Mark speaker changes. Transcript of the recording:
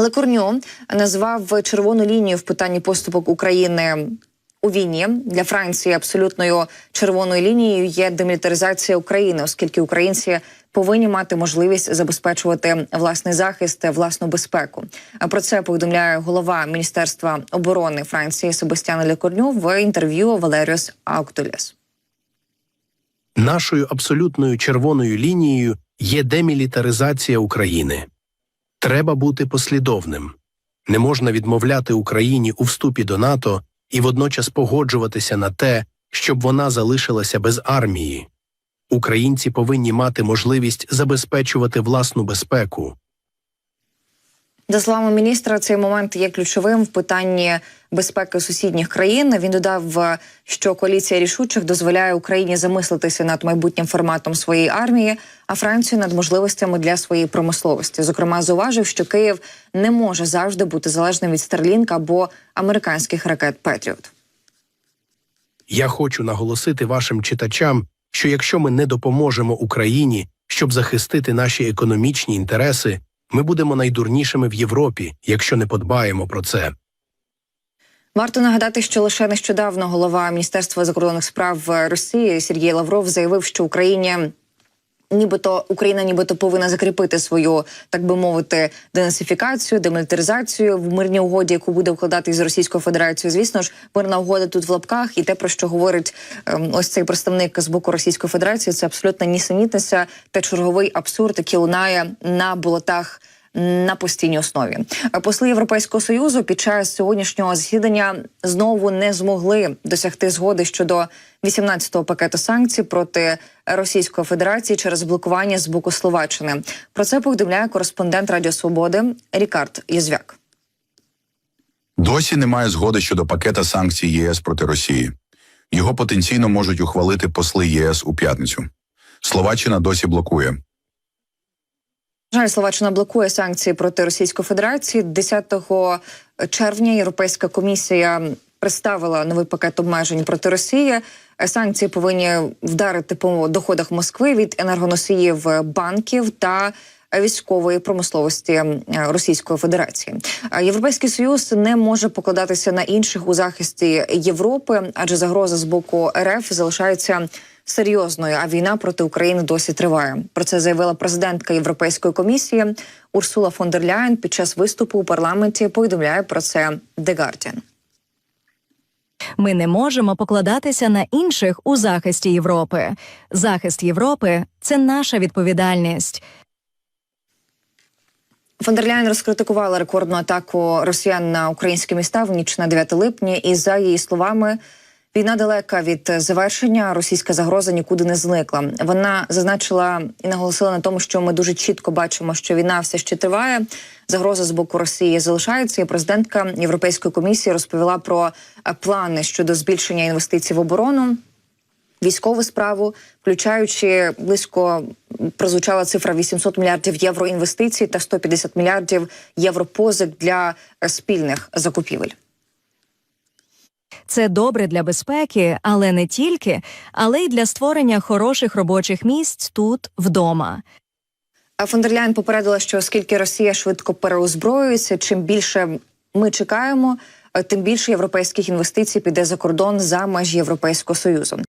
Speaker 1: Лекорньо назвав червону лінію в питанні поступок України. У війні для Франції абсолютною червоною лінією є демілітаризація України, оскільки українці повинні мати можливість забезпечувати власний захист, власну безпеку. А Про це повідомляє голова Міністерства оборони Франції Себастьян Лекорню в інтерв'ю Валеріус Ауктуліс.
Speaker 2: Нашою абсолютною червоною лінією є демілітаризація України. Треба бути послідовним. Не можна відмовляти Україні у вступі до НАТО і водночас погоджуватися на те, щоб вона залишилася без армії. Українці повинні мати можливість забезпечувати власну безпеку.
Speaker 1: За словами міністра, цей момент є ключовим в питанні безпеки сусідніх країн. Він додав, що коаліція рішучих дозволяє Україні замислитися над майбутнім форматом своєї армії, а Францію над можливостями для своєї промисловості. Зокрема, зауважив, що Київ не може завжди бути залежним від Старлінка або американських ракет Петріот.
Speaker 2: Я хочу наголосити вашим читачам, що якщо ми не допоможемо Україні, щоб захистити наші економічні інтереси, ми будемо найдурнішими в Європі, якщо не подбаємо про це.
Speaker 1: Варто нагадати, що лише нещодавно голова Міністерства закордонних справ Росії Сергій Лавров заявив, що Україні. Нібито Україна, нібито повинна закріпити свою, так би мовити, денацифікацію, демілітаризацію в мирній угоді, яку буде вкладати з Російською Федерацією. Звісно ж, мирна угода тут в лапках, і те, про що говорить ем, ось цей представник з боку Російської Федерації, це абсолютно нісенітниця та черговий абсурд, який лунає на болотах на постійній основі. Посли Європейського союзу під час сьогоднішнього засідання знову не змогли досягти згоди щодо 18-го пакету санкцій проти Російської Федерації через блокування з боку Словаччини. Про це повідомляє кореспондент Радіо Свободи Рікард Єзвяк.
Speaker 3: Досі немає згоди щодо пакета санкцій ЄС проти Росії. Його потенційно можуть ухвалити посли ЄС у п'ятницю. Словаччина досі блокує.
Speaker 1: Жаль, Словаччина блокує санкції проти Російської Федерації. 10 червня Європейська комісія представила новий пакет обмежень проти Росії. Санкції повинні вдарити по доходах Москви від енергоносіїв банків та військової промисловості Російської Федерації. Європейський союз не може покладатися на інших у захисті Європи, адже загроза з боку РФ залишається серйозною. А війна проти України досі триває. Про це заявила президентка Європейської комісії Урсула фон дер Ляєн під час виступу у парламенті. Повідомляє про це The Guardian.
Speaker 4: Ми не можемо покладатися на інших у захисті Європи. Захист Європи це наша відповідальність.
Speaker 1: Фондерляйн розкритикувала рекордну атаку росіян на українські міста в ніч на 9 липня. І за її словами, війна далека від завершення. Російська загроза нікуди не зникла. Вона зазначила і наголосила на тому, що ми дуже чітко бачимо, що війна все ще триває. Загроза з боку Росії залишається. І президентка Європейської комісії розповіла про плани щодо збільшення інвестицій в оборону. Військову справу, включаючи близько прозвучала цифра 800 мільярдів євро інвестицій та 150 мільярдів євро позик для спільних закупівель.
Speaker 4: Це добре для безпеки, але не тільки, але й для створення хороших робочих місць тут вдома.
Speaker 1: А Фондерляйн попередила, що оскільки Росія швидко переозброюється, чим більше ми чекаємо, тим більше європейських інвестицій піде за кордон за межі Європейського союзу.